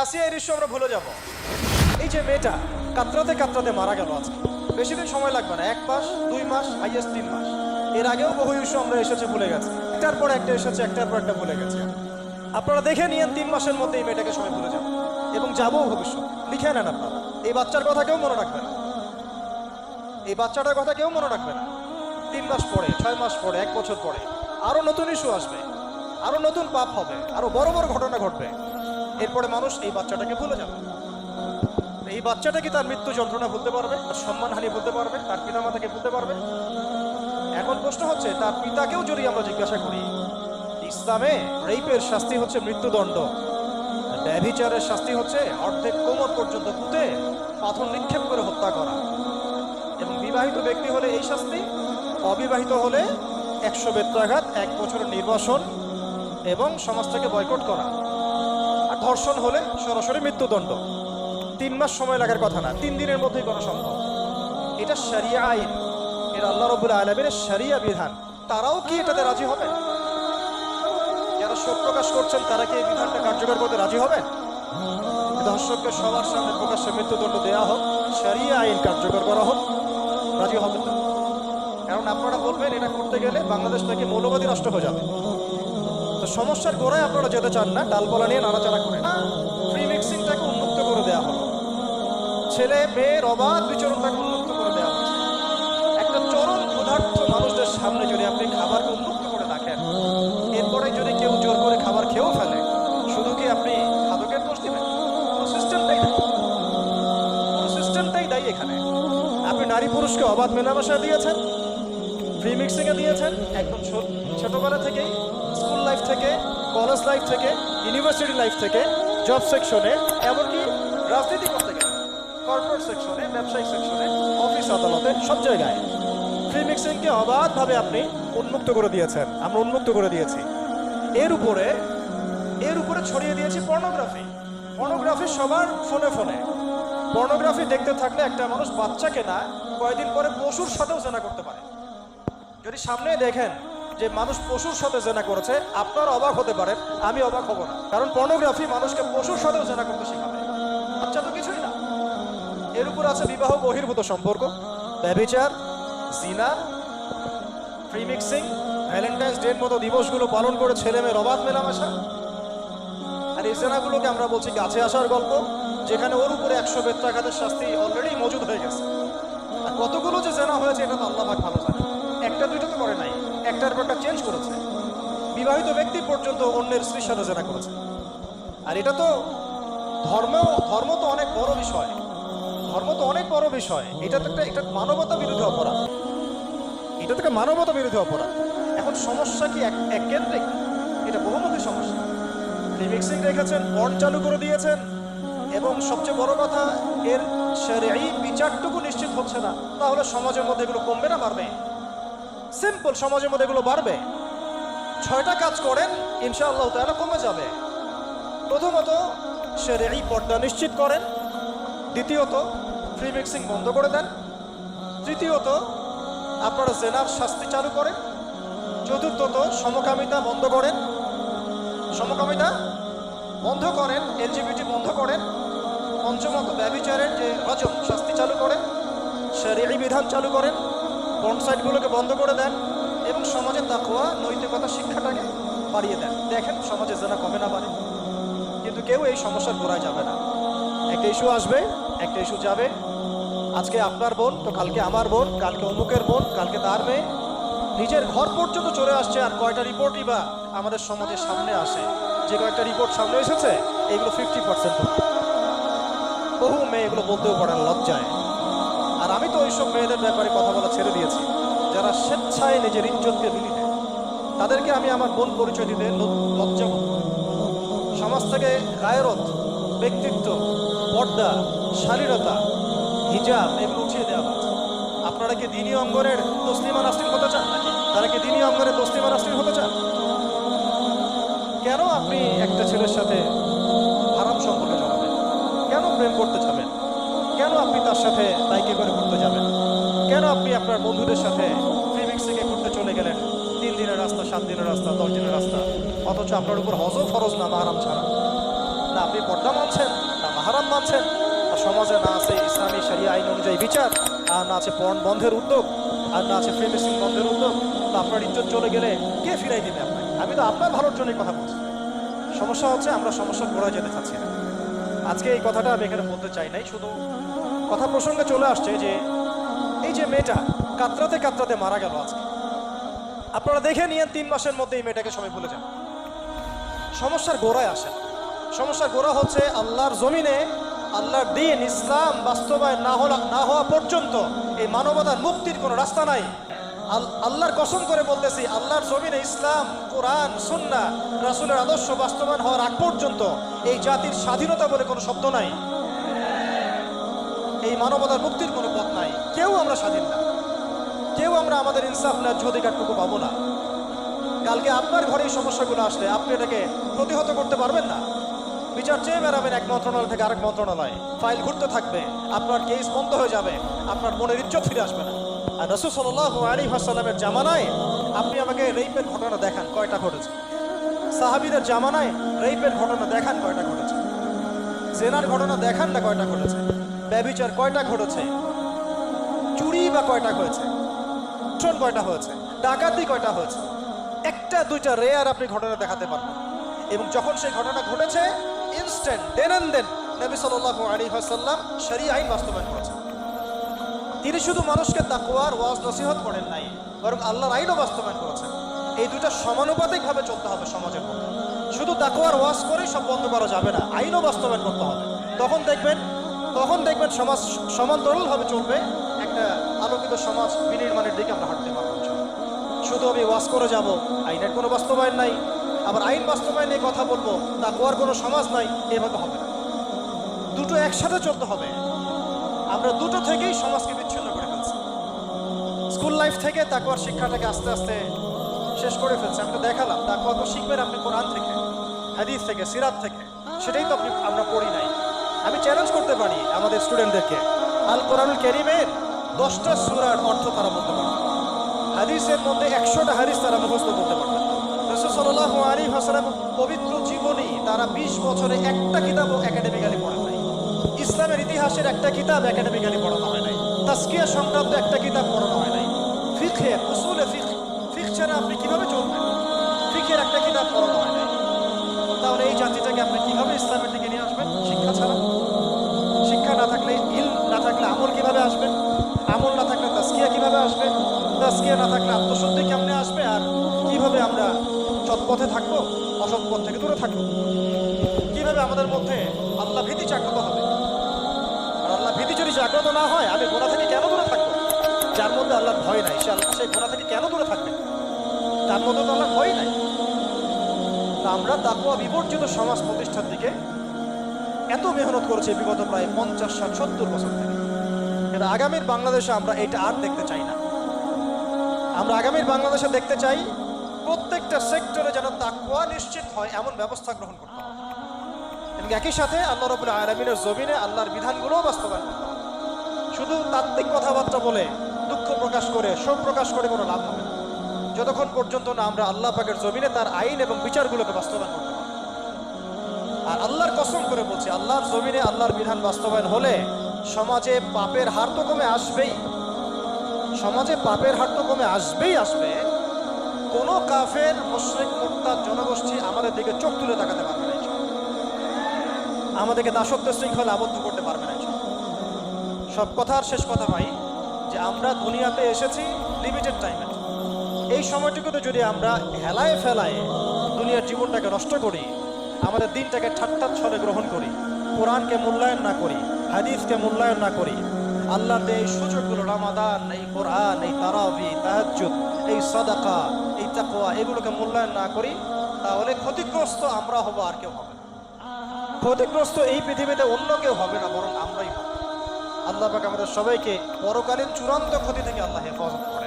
আসিয়া এই দৃশ্য আমরা ভুলে যাব। এই যে মেয়েটা, কাতরাতে কাতরাতে মারা গেল আজকে। বেশি দিন সময় লাগবে না, এক মাস, দুই মাস, হাইয়েস্ট তিন মাস। এর আগেও বহু ইস্যু আমরা এসেছে ভুলে গেছি। একটার পর একটা এসেছে, একটার পর একটা ভুলে গেছে আপনারা দেখে নিয়েন, তিন মাসের মধ্যে এই মেয়েটাকে সবাই ভুলে যাবে। এবং যাব ভবিষ্যৎ। লিখে নেন আপনারা। এই বাচ্চার কথা কেউ মনে রাখবে না। এই বাচ্চাটার কথা কেউ মনে রাখবে না। তিন মাস পরে, ছয় মাস পরে, এক বছর পরে, আরও নতুন ইস্যু আসবে। আরও নতুন পাপ হবে। আরও বড় বড় ঘটনা ঘটবে। এরপরে মানুষ এই বাচ্চাটাকে ভুলে যাবে। এই বাচ্চাটা কি তার মৃত্যু যন্ত্রণা ভুলতে পারবে? তার সম্মানহানি ভুলতে পারবে? তার পিতামাতাকে ভুলতে পারবে? এখন প্রশ্ন হচ্ছে, তার পিতাকেও যদি আমরা জিজ্ঞাসা করি, ইসলামে রেপের শাস্তি হচ্ছে মৃত্যুদণ্ড। ব্যভিচারের শাস্তি হচ্ছে অর্ধেক কোমর পর্যন্ত পুঁতে পাথর নিক্ষেপ করে হত্যা করা। এবং বিবাহিত ব্যক্তি হলে এই শাস্তি, অবিবাহিত হলে একশো বেত্রাঘাত, এক বছরের নির্বাসন এবং সমাজ থেকে বয়কট করা। ধর্ষণ হলে সরাসরি মৃত্যুদণ্ড। তিন মাস সময় লাগার কথা না, তিন দিনের মধ্যেই করা সম্ভব। এটা সারিয়া আইন, এটা আল্লাহ রবুল আলমের সারিয়া বিধান। তারাও কি এটাতে রাজি হবে? যারা শোক প্রকাশ করছেন, তারা কি এই বিধানটা কার্যকর করতে রাজি হবে? দর্শককে সবার সামনে প্রকাশ্যে মৃত্যুদণ্ড দেওয়া হোক সারিয়া আইন কার্যকর করা হোক, রাজি হবে না। কারণ আপনারা বলবেন, এটা করতে গেলে বাংলাদেশ নাকি মৌলবাদী রাষ্ট্র হয়ে যাবে। সমস্যার গোড়ায় আপনারা যেতে চান না, ডালপালা নিয়ে নাড়াচাড়া করে না ফ্রি মিক্সিংটাকে উন্মুক্ত করে দেওয়া হলো ছেলে মেয়ের অবাধ বিচরণটাকে উন্মুক্ত করে দেওয়া হচ্ছে একটা চরম ক্ষুধার্থ মানুষদের সামনে যদি আপনি খাবারকে উন্মুক্ত করে রাখেন, এরপরে যদি কেউ জোর করে খাবার খেয়েও ফেলে, শুধু কি আপনি খাদকের দোষ দিবেন? সিস্টেমটাই পুরো সিস্টেমটাই দায়ী এখানে। আপনি নারী পুরুষকে অবাধ মেলামেশা দিয়েছেন। ফ্রি মিক্সিংয়ে দিয়েছেন একদম ছোটবেলা থেকেই স্কুল লাইফ থেকে কলেজ লাইফ থেকে ইউনিভার্সিটি লাইফ থেকে জব সেকশনে এমনকি রাজনীতি করতে গেলে কর্পোরেট সেকশনে ব্যবসায়িক সেকশনে অফিস আদালতে, সব জায়গায় ফ্রি মিক্সিংকে অবাধভাবে আপনি উন্মুক্ত করে দিয়েছেন, আমরা উন্মুক্ত করে দিয়েছি। এর উপরে এর উপরে ছড়িয়ে দিয়েছি পর্নোগ্রাফি পর্নোগ্রাফি সবার ফোনে ফোনে পর্নোগ্রাফি দেখতে থাকলে একটা মানুষ বাচ্চাকে না, কয়েকদিন পরে পশুর সাথেও জেনা করতে পারে। যদি সামনে দেখেন যে মানুষ পশুর সাথে জেনা করেছে, আপনার অবাক হতে পারেন আমি অবাক হব না। কারণ পর্নোগ্রাফি মানুষকে পশুর সাথেও জেনা করতে শেখাবে। বাচ্চা তো কিছুই না। এর উপর আছে বিবাহ বহির্ভূত সম্পর্ক ব্যবিচার জিনা ফ্রি মিক্সিং ভ্যালেন্টাইন্স ডের মতো দিবসগুলো পালন করে ছেলে মেয়ের অবাধ মেলামেশা। আর এই জেনাগুলোকে আমরা বলছি গাছে আসার গল্প, যেখানে ওর উপরে একশো বেত্রাঘাতের শাস্তি অলরেডি মজুদ হয়ে গেছে। আর কতগুলো যে জেনা হয়েছে, এটা তো আল্লাহ ভালো জানে একটা, দুইটা তো করে নাই। একটার পর একটা চেঞ্জ করেছে। বিবাহিত ব্যক্তি পর্যন্ত অন্যের স্ত্রীর সাথে জেনা করেছে। আর এটা তো ধর্ম ধর্ম তো অনেক বড় বিষয়। ধর্ম তো অনেক বড় বিষয়। এটা তো একটা, এটা মানবতা বিরোধী অপরাধ। এটা থেকে মানবতা বিরোধী অপরাধ। এখন সমস্যা কি এক এককেন্দ্রিক এটা বহুমুখী সমস্যা। রিমিক্সিং রেখেছেন বন্ড চালু করে দিয়েছেন। এবং সবচেয়ে বড় কথা, এর এই বিচারটুকু নিশ্চিত হচ্ছে না। তাহলে সমাজের মধ্যে এগুলো কমবে না, বাড়বে? সিম্পল সমাজের মধ্যে এগুলো বাড়বে। ছয়টা কাজ করেন, ইনশাআল্লাহ তাহলে কমে যাবে। প্রথমত সে এই পর্দা নিশ্চিত করেন। দ্বিতীয়ত ফ্রি মিক্সিং বন্ধ করে দেন। তৃতীয়ত, আপনারা জেনার শাস্তি চালু করেন। চতুর্থত, সমকামিতা বন্ধ করেন। সমকামিতা বন্ধ করেন এলজিবিটি বন্ধ করেন। পঞ্চমত ব্যবিচারের যে রজম শাস্তি চালু করেন। সে শরীরী বিধান চালু করেন। বনসাইটগুলোকে বন্ধ করে দেন এবং সমাজে তাকোয়া নৈতিকতা, শিক্ষাটাকে বাড়িয়ে দেন। দেখেন, সমাজে জেনা কমে না পারে কিন্তু কেউ এই সমস্যার গোড়ায় যাবে না। একটা ইস্যু আসবে, একটা ইস্যু যাবে। আজকে আপনার বোন, তো কালকে আমার বোন, কালকে অমুকের বোন, কালকে তার মেয়ে। নিজের ঘর পর্যন্ত চলে আসছে আর কয়টা রিপোর্টই বা আমাদের সমাজের সামনে আসে। যে কয়েকটা রিপোর্ট সামনে এসেছে, এগুলো ফিফটি পার্সেন্ট বহু মেয়ে এগুলো বলতেও পারে না লজ্জায়। আর আমি তো ওইসব মেয়েদের ব্যাপারে কথা বলা ছেড়ে দিয়েছি। যারা স্বেচ্ছায় নিজের ইজ্জতকে বিলি দেয় তাদেরকে আমি আমার বোন পরিচয় দিতে লজ্জা সমাজ থেকে গায়রত ব্যক্তিত্ব, পর্দা, শালীনতা, হিজাব, এগুলো উঠিয়ে দেওয়া হচ্ছে আপনারা কি দিনী অঙ্গনের তসলিমা নাসরিন হতে চান নাকি? তারা কি দিনী অঙ্গনের তসলিমা নাসরিন হতে চান? কেন আপনি একটা ছেলের সাথে হারাম সম্পর্কে জানাবেন কেন প্রেম করতে যাবেন? কেন আপনি তার সাথে বাইকে করে ঘুরতে যাবেন? কেন আপনি আপনার বন্ধুদের সাথে ফ্রি মিক্সিংয়ে ঘুরতে চলে গেলেন? তিন দিনের রাস্তা, সাত দিনের রাস্তা, দশ দিনের রাস্তা। অথচ আপনার উপর হজও ফরজ না, মাহারাম ছাড়া। না আপনি পর্দা মানছেন, না মাহারাম মানছেন। আর সমাজে না আছে ইসলামী শরিয়া আইন অনুযায়ী বিচার, আর না আছে পণ বন্ধের উদ্যোগ, আর না আছে ফেমিসিং বন্ধের উদ্যোগ, তো আপনার ইজ্জত চলে গেলে কে ফিরাই দিবে আপনাকে? আমি তো আপনার ভালোর জন্যই কথা বলছি। সমস্যা হচ্ছে আমরা সমস্যা গোড়ায় যেতে চাচ্ছি না। আজকে এই কথাটা আমি এখানে বলতে চাই নাই, শুধু কথা প্রসঙ্গে চলে আসছে যে এই যে মেয়েটা কাতরাতে কাতরাতে মারা গেল আজকে। আপনারা দেখে নিয়েন তিন মাসের মধ্যে এই মেয়েটাকে সবাই ভুলে যান। সমস্যার গোড়ায় আসেন। সমস্যার গোড়া হচ্ছে আল্লাহর জমিনে, আল্লাহর দিন ইসলাম বাস্তবায়ন না হওয়া না হওয়া পর্যন্ত এই মানবতার মুক্তির কোনো রাস্তা নাই। আল্লাহর কসম করে বলতেছি, আল্লাহর জমিনে ইসলাম, কোরআন সুন্না রাসূলের আদর্শ বাস্তবায়ন হওয়ার আগ পর্যন্ত এই জাতির স্বাধীনতা বলে কোনো শব্দ নাই। এই মানবতার মুক্তির কোনো পথ নাই। কেউ আমরা স্বাধীন না। কেউ আমরা আমাদের ইনসাফ, ন্যায্য অধিকারটুকু পাবো না। কালকে আপনার ঘরে এই সমস্যাগুলো আসলে আপনি এটাকে প্রতিহত করতে পারবেন না। বিচার চেয়ে বেড়াবেন এক মন্ত্রণালয় থেকে আরেক মন্ত্রণালয়। ফাইল ঘুরতে থাকবে, আপনার কেস বন্ধ হয়ে যাবে, আপনার মনের ইজ্জত ফিরে আসবে না। আর রসুল সাল্লাহ আলী হাসালামের জামানায় আপনি আমাকে রেইপের ঘটনা দেখান, কয়টা ঘটেছে? সাহাবিদের জামানায় রেইপের ঘটনা দেখান, কয়টা ঘটেছে? জেনার ঘটনা দেখান না কয়টা ঘটেছে? ব্যবিচার কয়টা ঘটেছে? চুরি বা কয়টা হয়েছে? শোন কয়টা হয়েছে? ডাকাতি কয়টা হয়েছে? একটা, দুইটা রেয়ার আপনি ঘটনা দেখাতে পারবেন। এবং যখন সেই ঘটনা ঘটেছে ইনস্ট্যান্ট দেন দেন নবী সাল্লাল্লাহু আলাইহি ওয়াসাল্লাম শরীআ আইন বাস্তবায়ন তিনি শুধু মানুষকে তাকওয়ার ওয়াজ নসিহত করেন নাই, বরং আল্লাহর আইনও বাস্তবায়ন করেছেন। এই দুইটা সমানুপাতিকভাবে চলতে হবে সমাজের মধ্যে। শুধু তাকওয়ার ওয়াজ করেই সব বন্ধ করা যাবে না, আইনও বাস্তবায়ন করতে হবে। তখন দেখবেন তখন দেখবেন সমাজ সমান্তরালভাবে চলবে, একটা আলোকিত সমাজ বিনির্মাণের দিকে আমরা হাঁটতে পারব। শুধু আমি ওয়াজ করে যাব, আইনের কোনো বাস্তবায়ন নাই, আবার আইন বাস্তবায়ন কথা বলব, তাকওয়ার কোনো সমাজ নাই, এভাবে হবে না। দুটো একসাথে চলতে হবে। আমরা দুটো থেকেই সমাজকে বিচ্ছিন্ন করে ফেলছি। স্কুল লাইফ থেকে তাকুয়ার শিক্ষাটাকে আস্তে আস্তে শেষ করে ফেলছে। আমি তো দেখালাম তাকুয়া তো শিখবেন আপনি কোরআন থেকে, হাদিস থেকে, সিরাত থেকে। সেটাই তো আপনি আমরা পড়ি নাই। আমি চ্যালেঞ্জ করতে পারি আমাদের স্টুডেন্টদেরকে আল কোরআনুল কেরিমের দশটা সুরার অর্থ তারা বলতে পারবে। হাদিসের মধ্যে একশোটা হাদিস তারা মুখস্থ করতে পারবে। রসুল সাল্লাহ আলী হাসালাম পবিত্র জীবনী তারা বিশ বছরে একটা কিতাবও একাডেমিক্যালি পড়েন নাই। ইসলামের ইতিহাসের একটা কিতাব একাডেমিক্যালি পড়ানো হয় নাই। তাস্কিয়া সংক্রান্ত একটা কিতাব পড়ানো হয় নাই। ফিখে উসুলে ফিখ ফিখ ছাড়া আপনি কীভাবে চলবেন? ফিখের একটা কিতাব পড়ানো হয় নাই। তাহলে এই জাতিটাকে আপনি কীভাবে ইসলামের দিকে নিয়ে আসবেন? শিক্ষা ছাড়া। শিক্ষা না থাকলে, ইল না থাকলে আমল কীভাবে আসবে? আমল না থাকলে তাস্কিয়া কীভাবে আসবে? তাস্কিয়া না থাকলে আত্মশুদ্ধি কেমনে আসবে? আর কীভাবে আমরা সৎপথে থাকব? অসৎ পথ থেকে দূরে থাকব? কীভাবে আমাদের মধ্যে। আল্লাহ ভীতি জাগ্রত হবে। আর আল্লাহ ভীতি যদি জাগ্রত না হয়, আমি গোনা থেকে কেন দূরে থাকব? যার মধ্যে আল্লাহর ভয় নাই, সে আল্লাহ সেই গোনা থেকে কেন দূরে থাকবে? তার মধ্যে তো আল্লাহর ভয় নাই। তা আমরা তাকুয়া বিবর্জিত সমাজ প্রতিষ্ঠার দিকে এত মেহনত করেছে বিগত প্রায় পঞ্চাশ, ষাট, সত্তর বছর থেকে। কিন্তু আগামীর বাংলাদেশে আমরা এটা আর দেখতে চাই না। আমরা আগামীর বাংলাদেশে দেখতে চাই, প্রত্যেকটা সেক্টরে যেন তাকুয়া নিশ্চিত হয়, এমন ব্যবস্থা গ্রহণ করতে হবে। একই সাথে আল্লাহ রবুল্লা আলমিনের জমিনে আল্লাহর বিধানগুলোও বাস্তবায়ন শুধু তাত্ত্বিক কথাবার্তা বলে দুঃখ প্রকাশ করে, শোক প্রকাশ করে কোনো লাভ হবে না। যতক্ষণ পর্যন্ত না আমরা আল্লাহ পাকের জমিনে তার আইন এবং বিচারগুলোকে বাস্তবায়ন করতে পারব আর আল্লাহর কসম করে বলছি, আল্লাহর জমিনে আল্লাহর বিধান বাস্তবায়ন হলে সমাজে পাপের হার তো কমে আসবেই। সমাজে পাপের হার তো কমে আসবেই আসবে। কোনো কাফের, মুশরিক মুক্তার জনগোষ্ঠী আমাদের দিকে চোখ তুলে তাকাতে পারবে। আমাদেরকে দাসত্ব শৃঙ্খলা আবদ্ধ করতে পারবে না সব কথার শেষ কথা ভাই, যে আমরা দুনিয়াতে এসেছি লিমিটেড টাইমে এই সময়টুকুতে যদি আমরা হেলায় ফেলায় দুনিয়ার জীবনটাকে নষ্ট করি, আমাদের দিনটাকে ঠাট্টা ছলে গ্রহণ করি, কোরআনকে মূল্যায়ন না করি, হাদিসকে মূল্যায়ন না করি, আল্লাহর এই সুযোগগুলো, রামাদান, এই কোরআন, এই তারাবি, তাহাজ্জুদ, এই সাদাকা, এই তাকওয়া, এগুলোকে মূল্যায়ন না করি, তাহলে ক্ষতিগ্রস্ত আমরা হব আর কেউ হবে ক্ষতিগ্রস্ত এই পৃথিবীতে অন্য কেউ হবে না, বরং আমরাই হব। আল্লাহ পাক আমাদের সবাইকে পরকালীন চূড়ান্ত ক্ষতি থেকে আল্লাহ হেফাজত করে